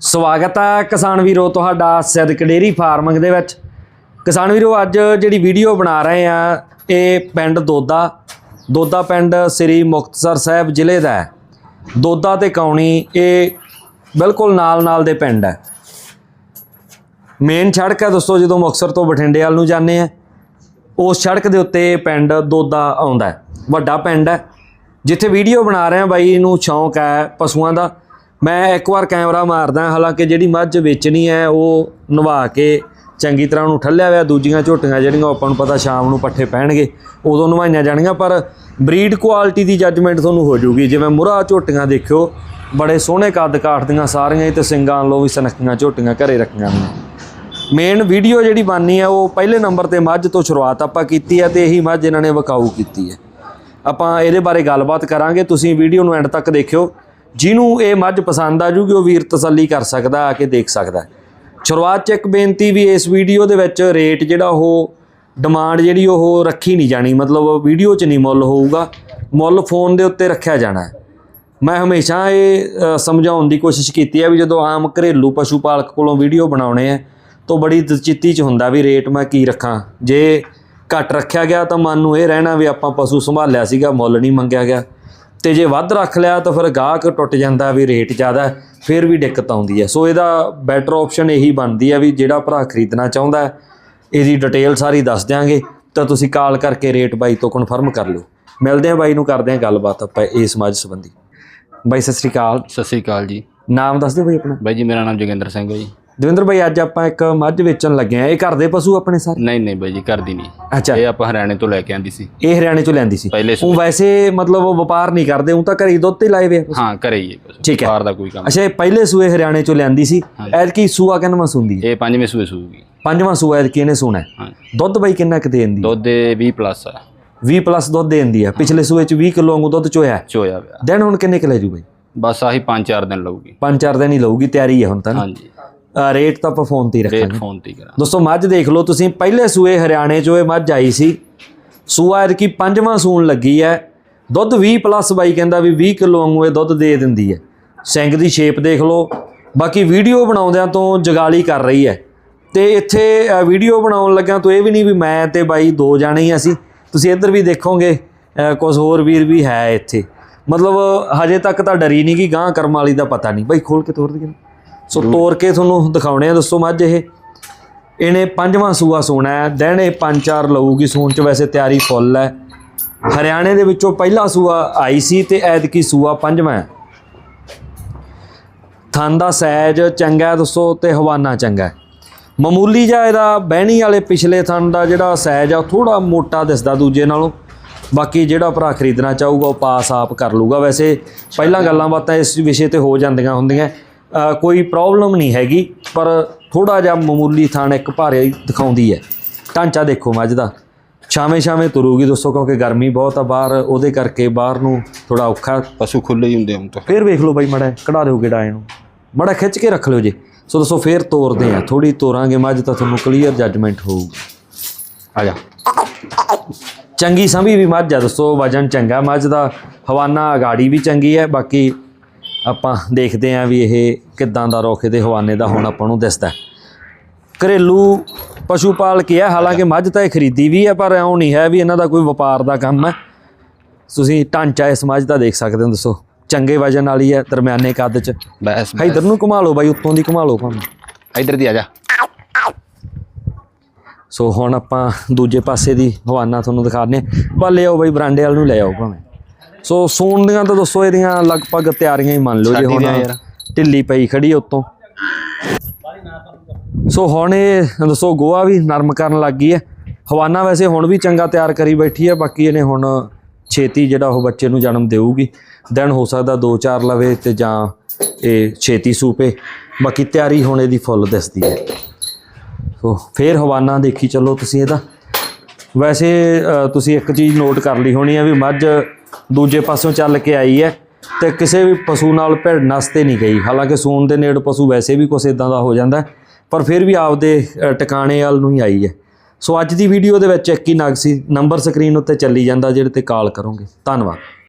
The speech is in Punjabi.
ਸਵਾਗਤ ਹੈ ਕਿਸਾਨ ਵੀਰੋ ਤੁਹਾਡਾ ਸਿੱਧਕ ਡੇਰੀ ਫਾਰਮਿੰਗ ਦੇ ਵਿੱਚ। ਕਿਸਾਨ ਵੀਰੋ, ਅੱਜ ਜਿਹੜੀ ਵੀਡੀਓ ਬਣਾ ਰਹੇ ਆ, ਇਹ ਪਿੰਡ ਦੋਦਾ। ਦੋਦਾ ਪਿੰਡ ਸ੍ਰੀ ਮੁਕਤਸਰ ਸਾਹਿਬ ਜ਼ਿਲ੍ਹੇ ਦਾ ਹੈ। ਦੋਦਾ ਤੇ ਕੌਣੀ, ਇਹ ਬਿਲਕੁਲ ਨਾਲ ਨਾਲ ਦੇ ਪਿੰਡ ਹੈ। ਮੇਨ ਸੜਕ ਹੈ ਦੋਸਤੋ, ਜਦੋਂ ਮੁਕਤਸਰ ਤੋਂ ਬਠਿੰਡੇ ਵੱਲ ਨੂੰ ਜਾਂਦੇ ਆ, ਉਸ ਸੜਕ ਦੇ ਉੱਤੇ ਪਿੰਡ ਦੋਦਾ ਆਉਂਦਾ ਹੈ। ਵੱਡਾ ਪਿੰਡ ਹੈ। ਜਿੱਥੇ ਵੀਡੀਓ ਬਣਾ ਰਹੇ ਆ ਬਾਈ ਨੂੰ ਸ਼ੌਂਕ ਹੈ ਪਸ਼ੂਆਂ ਦਾ। ਮੈਂ ਇੱਕ ਵਾਰ ਕੈਮਰਾ ਮਾਰਦਾ, ਹਾਲਾਂਕਿ ਜਿਹੜੀ ਮੱਝ ਵੇਚਣੀ ਹੈ, ਉਹ ਨਵਾ ਕੇ ਚੰਗੀ ਤਰ੍ਹਾਂ ਉਹਨੂੰ ਠੱਲਿਆ ਹੋਇਆ, ਦੂਜੀਆਂ ਝੋਟੀਆਂ ਜਿਹੜੀਆਂ ਉਹ ਆਪਾਂ ਨੂੰ ਪਤਾ ਸ਼ਾਮ ਨੂੰ ਪੱਠੇ ਪੈਣਗੇ, ਉਦੋਂ ਨਵਾਈਆਂ ਜਾਣਗੀਆਂ ਪਰ ਬਰੀਡ ਕੁਆਲਿਟੀ ਦੀ ਜੱਜਮੈਂਟ ਤੁਹਾਨੂੰ ਹੋ ਜਾਊਗੀ। ਜਿਵੇਂ ਮੁਰਾ ਝੋਟੀਆਂ ਦੇਖਿਓ, ਬੜੇ ਸੋਹਣੇ ਕੱਦ ਕਾਠ ਦੀਆਂ ਸਾਰੀਆਂ ਹੀ ਤੇ ਸਿੰਗਾਂ ਲੋ ਵੀ ਸਨਕੀਆਂ ਝੋਟੀਆਂ ਘਰੇ ਰੱਖੀਆਂ ਨੇ ਮੇਨ ਵੀਡੀਓ ਜਿਹੜੀ ਬਣਨੀ ਹੈ, ਉਹ ਪਹਿਲੇ ਨੰਬਰ ਤੇ ਮੱਝ ਤੋਂ ਸ਼ੁਰੂਆਤ ਆਪਾਂ ਕੀਤੀ ਹੈ ਤੇ ਇਹੀ ਮੱਝ ਇਹਨਾਂ ਨੇ ਵਕਾਊ ਕੀਤੀ ਹੈ। ਆਪਾਂ ਇਹਦੇ ਬਾਰੇ ਗੱਲਬਾਤ ਕਰਾਂਗੇ, ਤੁਸੀਂ ਵੀਡੀਓ ਨੂੰ ਐਂਡ ਤੱਕ ਦੇਖਿਓ। ਜਿਹਨੂੰ ਇਹ ਮੱਝ ਪਸੰਦ ਆ ਜੂਗੀ, ਉਹ ਵੀਰ ਤਸੱਲੀ ਕਰ ਸਕਦਾ, ਆ ਕੇ ਦੇਖ ਸਕਦਾ ਸ਼ੁਰੂਆਤ 'ਚ ਇੱਕ ਬੇਨਤੀ ਵੀ ਇਸ ਵੀਡੀਓ ਦੇ ਵਿੱਚ ਰੇਟ ਜਿਹੜਾ ਉਹ ਡਿਮਾਂਡ ਜਿਹੜੀ ਉਹ ਰੱਖੀ ਨਹੀਂ ਜਾਣੀ, ਮਤਲਬ ਵੀਡੀਓ 'ਚ ਨਹੀਂ ਮੁੱਲ ਹੋਊਗਾ, ਮੁੱਲ ਫੋਨ ਦੇ ਉੱਤੇ ਰੱਖਿਆ ਜਾਣਾ ਹੈ। ਮੈਂ ਹਮੇਸ਼ਾ ਇਹ ਸਮਝਾਉਣ ਦੀ ਕੋਸ਼ਿਸ਼ ਕੀਤੀ ਹੈ ਵੀ ਜਦੋਂ ਆਮ ਘਰੇਲੂ ਪਸ਼ੂ ਪਾਲਕ ਕੋਲੋਂ ਵੀਡੀਓ ਬਣਾਉਣੇ ਆ ਤਾਂ ਬੜੀ ਦਲਚਿੱਤੀ ਚ ਹੁੰਦਾ ਵੀ ਰੇਟ ਮੈਂ ਕੀ ਰੱਖਾਂ। ਜੇ ਘੱਟ ਰੱਖਿਆ ਗਿਆ ਤਾਂ ਮਨ ਨੂੰ ਇਹ ਰਹਿਣਾ ਵੀ ਆਪਾਂ ਪਸ਼ੂ ਸੰਭਾਲਿਆ ਸੀਗਾ, ਮੁੱਲ ਨਹੀਂ ਮੰਗਿਆ ਗਿਆ। ਤੇ ਜੇ ਵੱਧ ਰੱਖ ਲਿਆ ਤਾਂ ਫਿਰ ਗਾਹਕ ਟੁੱਟ ਜਾਂਦਾ ਵੀ ਰੇਟ ਜ਼ਿਆਦਾ ਫਿਰ ਵੀ ਦਿੱਕਤ ਆਉਂਦੀ ਹੈ। ਸੋ ਇਹਦਾ ਬੈਟਰ ਆਪਸ਼ਨ ਇਹੀ ਬਣਦੀ ਹੈ ਵੀ ਜਿਹੜਾ ਭਰਾ ਖਰੀਦਣਾ ਚਾਹੁੰਦਾ ਹੈ ਇਹਦੀ ਡਿਟੇਲ ਸਾਰੀ ਦੱਸ ਦਿਆਂਗੇ ਤਾਂ ਤੁਸੀਂ ਕਾਲ ਕਰਕੇ ਰੇਟ ਬਾਈ ਤੋਂ ਕਨਫਰਮ ਕਰ ਲਿਓ। ਮਿਲਦੇ ਹਾਂ ਬਾਈ ਨੂੰ ਕਰਦੇ ਹਾਂ ਗੱਲਬਾਤ ਆਪਾਂ ਇਸ ਮੱਝ ਸੰਬੰਧੀ। ਬਾਈ ਸਤਿ ਸ੍ਰੀ ਅਕਾਲ। ਸਤਿ ਸ੍ਰੀ ਅਕਾਲ ਜੀ। ਨਾਮ ਦੱਸ ਦਿਓ ਬਾਈ ਆਪਣਾ। ਬਾਈ ਜੀ ਮੇਰਾ ਨਾਮ ਜੋਗਿੰਦਰ ਸਿੰਘ ਹੈ ਜੀ। ਦਵਿੰਦਰ ਬਾਈ ਅੱਜ ਆਪਾਂ ਇੱਕ ਮੱਝ ਵੇਚਣ ਲੱਗੇ ਆ ਇਹ ਘਰ ਦੇ ਪਸ਼ੂ ਆਪਣੇ ਸਾਰੇ? ਨਹੀਂ ਨਹੀਂ ਬਾਈ ਜੀ ਕਰਦੀ ਨਹੀਂ। ਅੱਛਾ। ਇਹ ਆਪਾਂ ਹਰਿਆਣੇ ਤੋਂ ਲੈ ਕੇ ਆਂਦੀ ਸੀ। ਇਹ ਹਰਿਆਣੇ ਚੋਂ ਲੈਂਦੀ ਸੀ। ਪਹਿਲੇ ਉਹ ਵੈਸੇ ਮਤਲਬ ਉਹ ਵਪਾਰ ਨਹੀਂ ਕਰਦੇ ਉਹ ਤਾਂ ਘਰੇ ਦੁੱਧ ਤੇ ਲਾਏ ਵੇ ਆ। ਹਾਂ ਘਰੇ ਹੀ ਠੀਕ ਹੈ। ਬਾਹਰ ਦਾ ਕੋਈ ਕੰਮ ਅੱਛਾ ਇਹ ਪਹਿਲੇ ਸੂਏ ਹਰਿਆਣੇ ਚੋਂ ਲੈਂਦੀ ਸੀ। ਐਤਕੀ ਸੂਆ ਕਿੰਨਵਾਂ ਸੁੰਦੀ ਇਹ ਪੰਜਵੇਂ ਸੂਏ ਸੂਗੀ। ਪੰਜਵਾਂ ਸੂਆ ਐਤਕੀ ਇਹਨੇ ਸੁਣਾ ਦੁੱਧ ਬਾਈ ਕਿੰਨਾ ਕੁ ਦੇਂਦੀ ਦੁੱਧ ਦੇ 20 ਪਲੱਸ ਆ। 20 ਪਲੱਸ ਦੁੱਧ ਦੇਂਦੀ ਹੈ। ਪਿਛਲੇ ਸੂਏ ਚ 20 ਕਿਲੋ ਵਾਂਗੂ ਦੁੱਧ ਚੋਇਆ। ਚੋਇਆ ਦਿਨ ਹੁਣ ਕਿੰਨੇ ਕੁ ਲੈ ਜੂ ਬਾਈ? ਬਸ ਆਹੀ 5-4 ਦਿਨ ਲਊਗੀ। ਪੰਜ ਚਾਰ ਦਿਨ ਹੀ ਲਊਗੀ ਤਿਆਰੀ ਹੈ ਹੁਣ ਤਾਂ। ਹਾਂਜੀ। ਰੇਟ ਤਾਂ ਆਪਾਂ ਫੋਨ ਤੇ ਹੀ ਰੱਖਾਂਗੇ। ਰੇਟ ਫੋਨ ਤੇ ਹੀ ਕਰਾਂ ਦੋਸਤੋ ਮੱਝ ਦੇਖ ਲਓ ਤੁਸੀਂ ਪਹਿਲੇ ਸੂਏ ਹਰਿਆਣੇ ਚੋਂ ਇਹ ਮੱਝ ਆਈ ਸੀ। ਸੂਆ ਇਹਦੀ ਪੰਜਵਾਂ ਸੂਣ ਲੱਗੀ ਹੈ। ਦੁੱਧ 20 ਪਲੱਸ ਬਾਈ ਕਹਿੰਦਾ ਵੀ 20 ਕਿਲੋ ਵਾਂਗੂ ਇਹ ਦੁੱਧ ਦੇ ਦਿੰਦੀ ਹੈ। ਸਿੰਘ ਦੀ ਸ਼ੇਪ ਦੇਖ ਲਓ। ਬਾਕੀ ਵੀਡੀਓ ਬਣਾਉਂਦਿਆਂ ਤੋਂ ਜਗਾਲੀ ਕਰ ਰਹੀ ਹੈ। ਤੇ ਇੱਥੇ ਵੀਡੀਓ ਬਣਾਉਣ ਲੱਗਿਆਂ ਤੋਂ ਇਹ ਵੀ ਨਹੀਂ ਵੀ ਮੈਂ ਤੇ ਬਾਈ ਦੋ ਜਾਣੇ ਹੀ ਅਸੀਂ। ਤੁਸੀਂ ਇੱਧਰ ਵੀ ਦੇਖੋਗੇ ਕੁਝ ਹੋਰ ਵੀਰ ਵੀ ਹੈ ਇੱਥੇ। ਮਤਲਬ ਹਜੇ ਤੱਕ ਤਾਂ ਡਰੀ ਨਹੀਂ ਕਿ ਗਾਂ ਕਰਮ ਵਾਲੀ ਦਾ ਪਤਾ ਨਹੀਂ। ਬਾਈ ਖੋਲ ਕੇ ਤੋਰ ਦੇ ਸੋ ਤੋਰ ਕੇ ਤੁਹਾਨੂੰ ਦਿਖਾਉਣੇ ਆ ਦੋਸਤੋ ਮੱਝ ਇਹ। ਇਹਨੇ ਪੰਜਵਾਂ ਸੂਆ ਸੋਣਾ ਹੈ, ਦਿਨ ਪੰਜ ਚਾਰ ਲਊਗੀ ਸੂਣ ਚ, ਵੈਸੇ ਤਿਆਰੀ ਫੁੱਲ ਹੈ। ਹਰਿਆਣੇ ਦੇ ਵਿੱਚੋਂ ਪਹਿਲਾ ਸੂਆ ਆਈ ਸੀ ਤੇ ਐਤਕੀ ਸੂਆ ਪੰਜਵਾਂ ਥਨ ਦਾ ਸੈਜ ਚੰਗਾ ਹੈ ਦੋਸਤੋ ਤੇ ਹਵਾਨਾ ਚੰਗਾ ਮਾਮੂਲੀ ਜਿਹਾ ਇਹਦਾ ਬਹਿਣੀ ਵਾਲੇ ਪਿਛਲੇ ਥਣ ਦਾ ਜਿਹੜਾ ਸੈਜ ਆ ਥੋੜਾ ਮੋਟਾ ਦਿਸਦਾ ਦੂਜੇ ਨਾਲੋਂ। ਬਾਕੀ ਜਿਹੜਾ ਭਰਾ ਖਰੀਦਣਾ ਚਾਹੂਗਾ, ਉਹ ਪਾਸ ਆਪ ਕਰ ਲੂਗਾ ਵੈਸੇ ਪਹਿਲਾਂ ਗੱਲਾਂ ਬਾਤਾਂ ਇਸ ਵਿਸ਼ੇ ਤੇ ਹੋ ਜਾਂਦੀਆਂ ਹੁੰਦੀਆਂ। ਕੋਈ ਪ੍ਰੋਬਲਮ ਨਹੀਂ ਹੈਗੀ ਪਰ ਥੋੜਾ ਜਿਹਾ ਮਾਮੂਲੀ ਥਣ ਇੱਕ ਭਾਰੇ ਦਿਖਾਉਂਦੀ ਹੈ। ਢਾਂਚਾ ਦੇਖੋ ਮੱਝ ਦਾ। ਛਾਵੇਂ ਛਾਵੇਂ ਤੁਰੂਗੀ ਦੋਸਤੋ ਕਿਉਂਕਿ ਗਰਮੀ ਬਹੁਤ ਆ ਬਾਹਰ ਉਹਦੇ ਕਰਕੇ ਬਾਹਰ ਨੂੰ ਥੋੜਾ ਔਖਾ। ਪਸ਼ੂ ਖੁੱਲੇ ਹੀ ਹੁੰਦੇ ਹੁਣ ਤਾਂ। ਫੇਰ ਵੇਖ ਲਓ ਬਾਈ ਮੜਾ ਕਢਾ ਦਿਓ ਗੇੜਾ ਇਹਨੂੰ। ਮੜਾ ਖਿੱਚ ਕੇ ਰੱਖ ਲਿਓ ਜੀ। ਸੋ ਦੋਸਤੋ ਫੇਰ ਤੋਰਦੇ ਆ ਥੋੜੀ ਤੋਰਾਂਗੇ ਮੱਝ ਤਾਂ ਤੁਹਾਨੂੰ ਕਲੀਅਰ ਜੱਜਮੈਂਟ ਹੋਊਗੀ। ਆ ਜਾ। ਚੰਗੀ ਸੰਭੀ ਵੀ ਮੱਝ ਆ ਦੋਸਤੋ ਵਜਨ ਚੰਗਾ। ਮੱਝ ਦਾ ਹਵਾਨਾ ਅਗਾੜੀ ਵੀ ਚੰਗੀ ਹੈ। ਬਾਕੀ ਆਪਾਂ ਦੇਖਦੇ ਆਂ ਵੀ ਇਹ ਕਿੱਦਾਂ ਦਾ ਰੋਕੇ ਦੇ ਹਵਾਨੇ ਦਾ ਹੁਣ ਆਪਾਂ ਨੂੰ ਦਿਸਦਾ। ਘਰੇਲੂ ਪਸ਼ੂ ਪਾਲ ਕੇ ਹੈ ਹਾਲਾਂਕਿ ਮੱਝ ਤਾਂ ਇਹ ਖਰੀਦੀ ਵੀ ਹੈ ਪਰ ਐਉਂ ਨਹੀਂ ਹੈ ਵੀ ਇਹਨਾਂ ਦਾ ਕੋਈ ਵਪਾਰ ਦਾ ਕੰਮ ਹੈ ਤੁਸੀਂ ਢਾਂਚਾ ਇਸ ਮੱਝ ਦਾ ਦੇਖ ਸਕਦੇ ਹੋ ਦੱਸੋ। ਚੰਗੇ ਵਜਨ ਵਾਲੀ ਹੈ ਦਰਮਿਆਨੇ ਕੱਦ ਚ। ਬਸ ਇਧਰ ਨੂੰ ਘੁਮਾ ਲਓ ਬਾਈ ਉੱਤੋਂ ਦੀ ਘੁਮਾ ਲਓ ਭਾਵੇਂ। ਇਧਰ ਦੀ ਆ ਜਾ। ਸੋ ਹੁਣ ਆਪਾਂ ਦੂਜੇ ਪਾਸੇ ਦੀ ਹਵਾਨਾ ਤੁਹਾਨੂੰ ਦਿਖਾਉਂਦੇ ਹਾਂ ਬਾ ਲੈ ਆਓ ਬਾਈ ਬਰਾਂਡੇ ਵਾਲ ਨੂੰ ਲੈ ਆਓ ਭਾਵੇਂ। ਸੋ ਸੂਣ ਦੀਆਂ ਤਾਂ ਦੱਸੋ ਇਹਦੀਆਂ ਲਗਭਗ ਤਿਆਰੀਆਂ ਹੀ ਮੰਨ ਲਓ ਜੇ ਹੁਣ। ਢਿੱਲੀ ਪਈ ਖੜੀ ਉੱਤੋਂ। ਸੋ ਹੁਣ ਇਹ ਦੱਸੋ ਗੋਆ ਵੀ ਨਰਮ ਕਰਨ ਲੱਗ ਗਈ ਹੈ। ਹਵਾਨਾ ਵੈਸੇ ਹੁਣ ਵੀ ਚੰਗਾ ਤਿਆਰ ਕਰੀ ਬੈਠੀ ਹੈ ਬਾਕੀ ਇਹਨੇ ਹੁਣ ਛੇਤੀ ਜਿਹੜਾ ਉਹ ਬੱਚੇ ਨੂੰ ਜਨਮ ਦੇਊਗੀ। ਦਿਨ ਹੋ ਸਕਦਾ 2-4 ਲਵੇ ਤੇ ਜਾਂ ਇਹ ਛੇਤੀ ਸੂਪੇ। ਬਾਕੀ ਤਿਆਰੀ ਹੁਣ ਇਹਦੀ ਫੁੱਲ ਦਿਸਦੀ ਹੈ। ਸੋ ਫੇਰ ਹਵਾਨਾ ਦੇਖੀ ਚੱਲੋ ਤੁਸੀਂ ਇਹਦਾ। ਵੈਸੇ ਤੁਸੀਂ ਇੱਕ ਚੀਜ਼ ਨੋਟ ਕਰ ਲਈ ਹੋਣੀ ਹੈ ਵੀ ਮੱਝ ਦੂਜੇ ਪਾਸਿਓਂ ਚੱਲ ਕੇ ਆਈ ਹੈ ਤੇ ਕਿਸੇ ਵੀ ਪਸ਼ੂ ਨਾਲ ਭਿੜ ਨਸਤੇ ਨਹੀਂ ਗਈ। ਹਾਲਾਂਕਿ ਸੂਣ ਦੇ ਨੇੜ ਪਸ਼ੂ ਵੈਸੇ ਵੀ ਕੁਛ ਇਦਾਂ ਦਾ ਹੋ ਜਾਂਦਾ ਪਰ ਫਿਰ ਵੀ ਆਪਦੇ ਟਿਕਾਣੇ ਵਾਲ ਨੂੰ ਹੀ ਆਈ ਹੈ। ਸੋ ਅੱਜ ਦੀ ਵੀਡੀਓ ਦੇ ਵਿੱਚ ਇੱਕ ਹੀ ਨਗ ਸੀ ਨੰਬਰ ਸਕਰੀਨ ਉੱਤੇ ਚੱਲੀ ਜਾਂਦਾ, ਜਿਹੜੇ ਤੇ ਕਾਲ ਕਰੋਗੇ। ਧੰਨਵਾਦ।